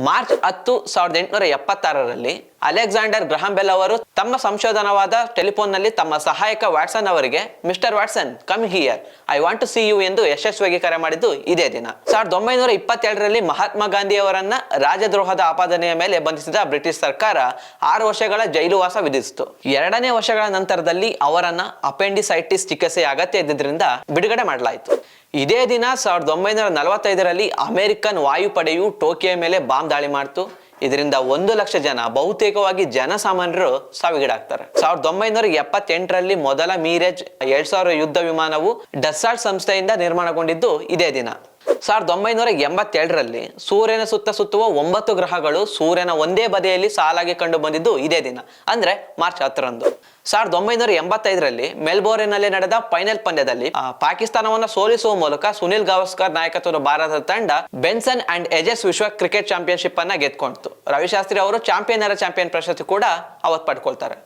March ಹತ್ತು ಸಾವಿರದ ಎಂಟುನೂರ ಎಪ್ಪತ್ತಾರರಲ್ಲಿ ಅಲೆಕ್ಸಾಂಡರ್ ಗ್ರಹಾಂ ಬೆಲ್ ಅವರು ತಮ್ಮ ಸಂಶೋಧನವಾದ ಟೆಲಿಫೋನ್ನಲ್ಲಿ ತಮ್ಮ ಸಹಾಯಕ ವಾಟ್ಸನ್ ಅವರಿಗೆ, mister Watson, come here, I want to see you ಎಂದು ಯಶಸ್ವಿಯಾಗಿ ಕರೆ ಮಾಡಿದ್ದು ಇದೇ ದಿನ. ಸಾವಿರದ ಒಂಬೈನೂರ ಇಪ್ಪತ್ತೆರಡರಲ್ಲಿ ಮಹಾತ್ಮ ಗಾಂಧಿ ಅವರನ್ನ ರಾಜದ್ರೋಹದ ಆಪಾದನೆಯ ಮೇಲೆ ಬಂಧಿಸಿದ ಬ್ರಿಟಿಷ್ ಸರ್ಕಾರ ಆರು ವರ್ಷಗಳ ಜೈಲುವಾಸ ವಿಧಿಸಿತು. ಎರಡನೇ ವರ್ಷಗಳ ನಂತರದಲ್ಲಿ ಅವರನ್ನ ಅಪೆಂಡಿಸೈಟಿಸ್ ಚಿಕಿತ್ಸೆ ಅಗತ್ಯ ಇದ್ದಿದ್ದರಿಂದ ಬಿಡುಗಡೆ ಮಾಡಲಾಯಿತು. ಇದೇ ದಿನ ಸಾವಿರದ ಒಂಬೈನೂರ ನಲವತ್ತೈದರಲ್ಲಿ ಅಮೆರಿಕನ್ ವಾಯುಪಡೆಯು ಟೋಕಿಯೋ ಮೇಲೆ ಬಾಂಬ್ ದಾಳಿ ಮಾಡಿತು. ಇದರಿಂದ ಒಂದು ಲಕ್ಷ ಜನ, ಬಹುತೇಕವಾಗಿ ಜನಸಾಮಾನ್ಯರು ಸಾವಿಗೀಡಾಗ್ತಾರೆ. ಸಾವಿರದ ಒಂಬೈನೂರ ಎಪ್ಪತ್ತೆಂಟರಲ್ಲಿ ಮೊದಲ ಮೀರೇಜ್ ಎರಡ್ ಸಾವಿರ ಯುದ್ಧ ವಿಮಾನವು ಡಸಾಲ್ಟ್ ಸಂಸ್ಥೆಯಿಂದ ನಿರ್ಮಾಣಗೊಂಡಿದ್ದು ಇದೇ ದಿನ. ಸಾವಿರದ ಒಂಬೈನೂರ ಎಂಬತ್ತೆರಡರಲ್ಲಿ ಸೂರ್ಯನ ಸುತ್ತ ಸುತ್ತುವ ಒಂಬತ್ತು ಗ್ರಹಗಳು ಸೂರ್ಯನ ಒಂದೇ ಬದಿಯಲ್ಲಿ ಸಾಲಾಗಿ ಕಂಡು ಬಂದಿದ್ದು ಇದೇ ದಿನ, ಅಂದ್ರೆ ಮಾರ್ಚ್ ಹತ್ತರಂದು. ಸಾವಿರದ ಒಂಬೈನೂರ ಎಂಬತ್ತೈದರಲ್ಲಿ ಮೆಲ್ಬೋರ್ನಲ್ಲಿ ನಡೆದ ಫೈನಲ್ ಪಂದ್ಯದಲ್ಲಿ ಪಾಕಿಸ್ತಾನವನ್ನು ಸೋಲಿಸುವ ಮೂಲಕ ಸುನಿಲ್ ಗವಾಸ್ಕರ್ ನಾಯಕತ್ವದ ಭಾರತದ ತಂಡ ಬೆನ್ಸನ್ ಅಂಡ್ ಎಜೆಸ್ ವಿಶ್ವ ಕ್ರಿಕೆಟ್ ಚಾಂಪಿಯನ್ಶಿಪ್ ಅನ್ನ ಗೆದ್ಕೊಂಡಿತು ರವಿಶಾಸ್ತ್ರಿ ಅವರು ಚಾಂಪಿಯನರ ಚಾಂಪಿಯನ್ ಪ್ರಶಸ್ತಿ ಕೂಡ ಅವತ್ತು ಪಡ್ಕೊಳ್ತಾರೆ.